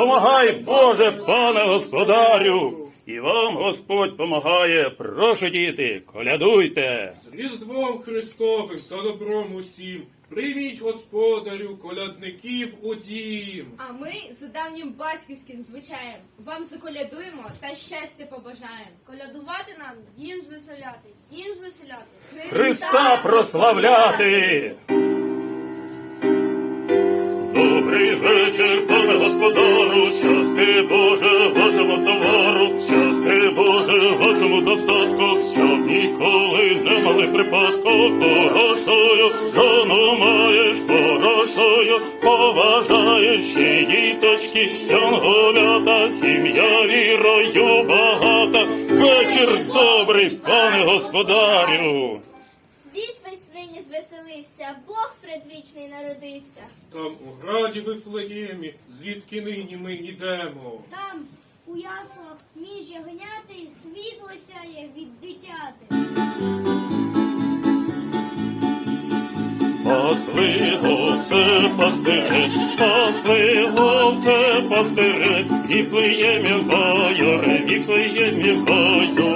помагай, Боже, пане господарю, і вам Господь помагає. Прошу діти, колядуйте. З Різдвом Христовим та добром усім. Прийміть господарю колядників у дім. А ми за давнім батьківським звичаєм вам заколядуємо та щастя побажаємо. Колядувати нам, дім звеселяти, дім звеселяти. Христа прославляти. Добрий вечір, пане господару, щасти Боже вашому товару, щасти Боже вашому достатку, щоб ніколи не мали припадку, хорошою жону маєш, хорошою поважаєш і діточки, янголята, сім'я вірою багата. Вечір добрий, пане господарю. Звеселився, Бог предвічний народився. Там у граді Вифлеємі, звідки нині ми йдемо. Там, у яслах, між ягняти, світло сяє від дитяти. Пасли вовце пастире, пасли вовце пастире, Віфлеємі байоре, Віфлеємі байоре.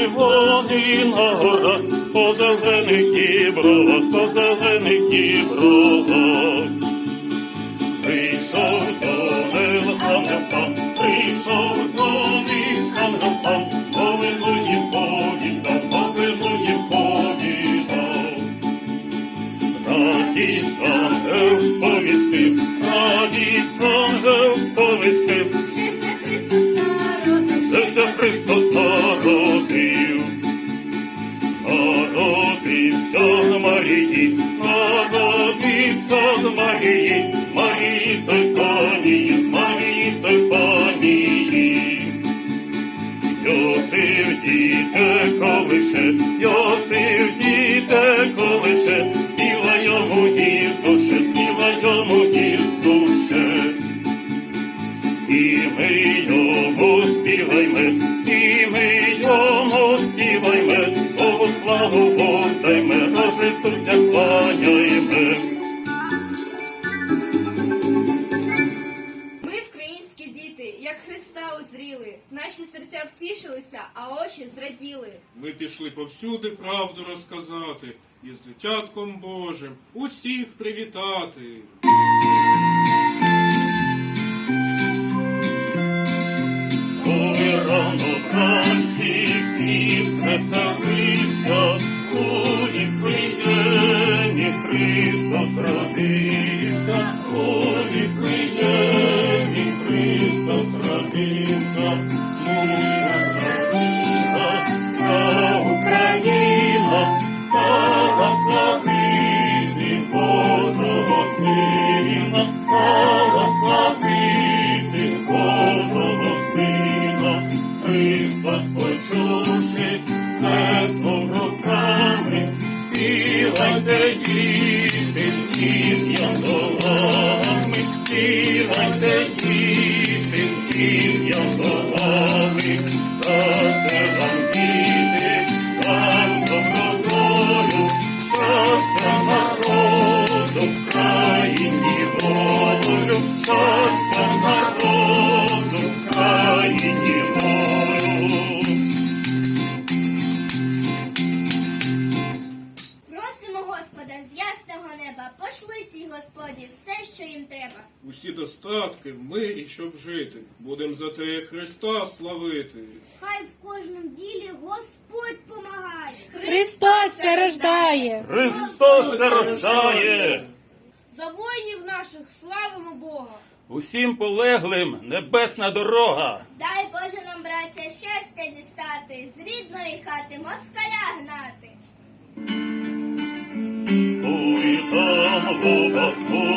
Пасли вони на горах, по зелених дібровах, по зелених дібровах. Прийшов до них з Марії, Марії той панії, з Марії той панії. Йосиф діте колише, Йосиф діте колише, співай йому із душе, співай йому із душе. І ми йому співайме, серця втішилися, а очі зраділи. Ми пішли повсюди правду розказати і з дитятком Божим усіх привітати. Коли рано вранці світ звеселився, у Віфлеємі Христос родився, у Віфлеємі Христос родився, Христос почувши, сплеснув руками, співайте діти, із янголами, співайте Усі достатки в мирі, щоб жити. Будем за те Христа славити. Хай в кожному ділі Господь помагає. Христос це рождає! Христос це рождає! За воїнів наших славимо Бога! Усім полеглим небесна дорога! Дай Боже нам, браття, щастя дістати, з рідної хати москаля гнати. Ой, там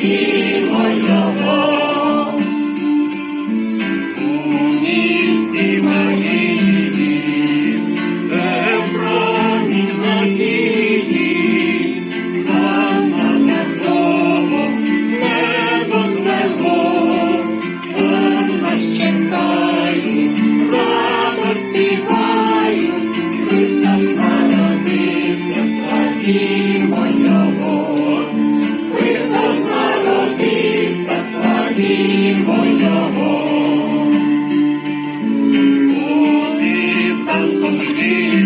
be. Yeah.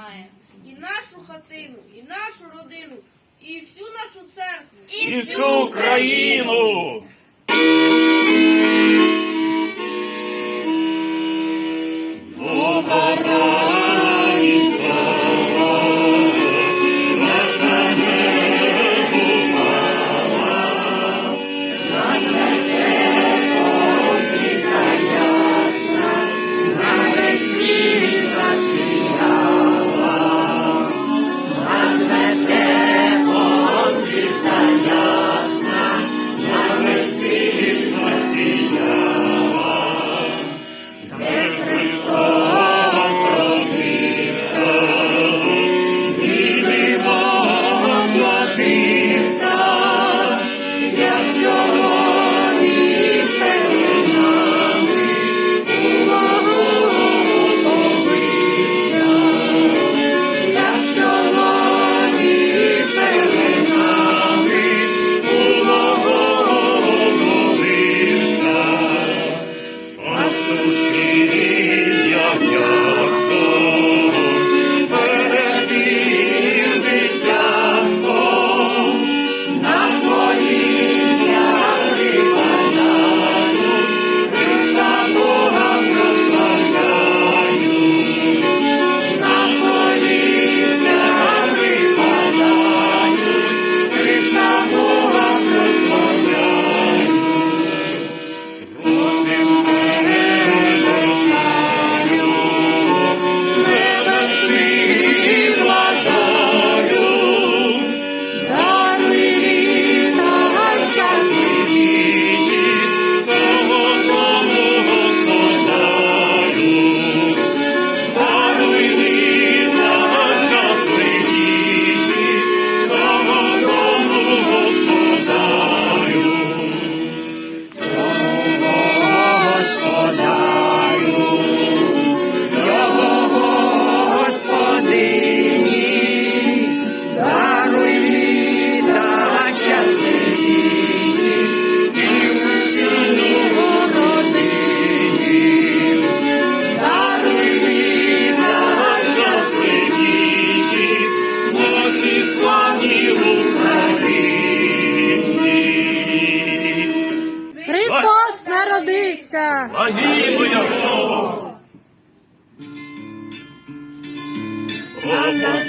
знає і нашу хатину, і нашу родину, і всю нашу церкву, і всю Україну.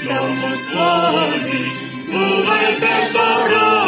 Цьому слові, бувайте здорові,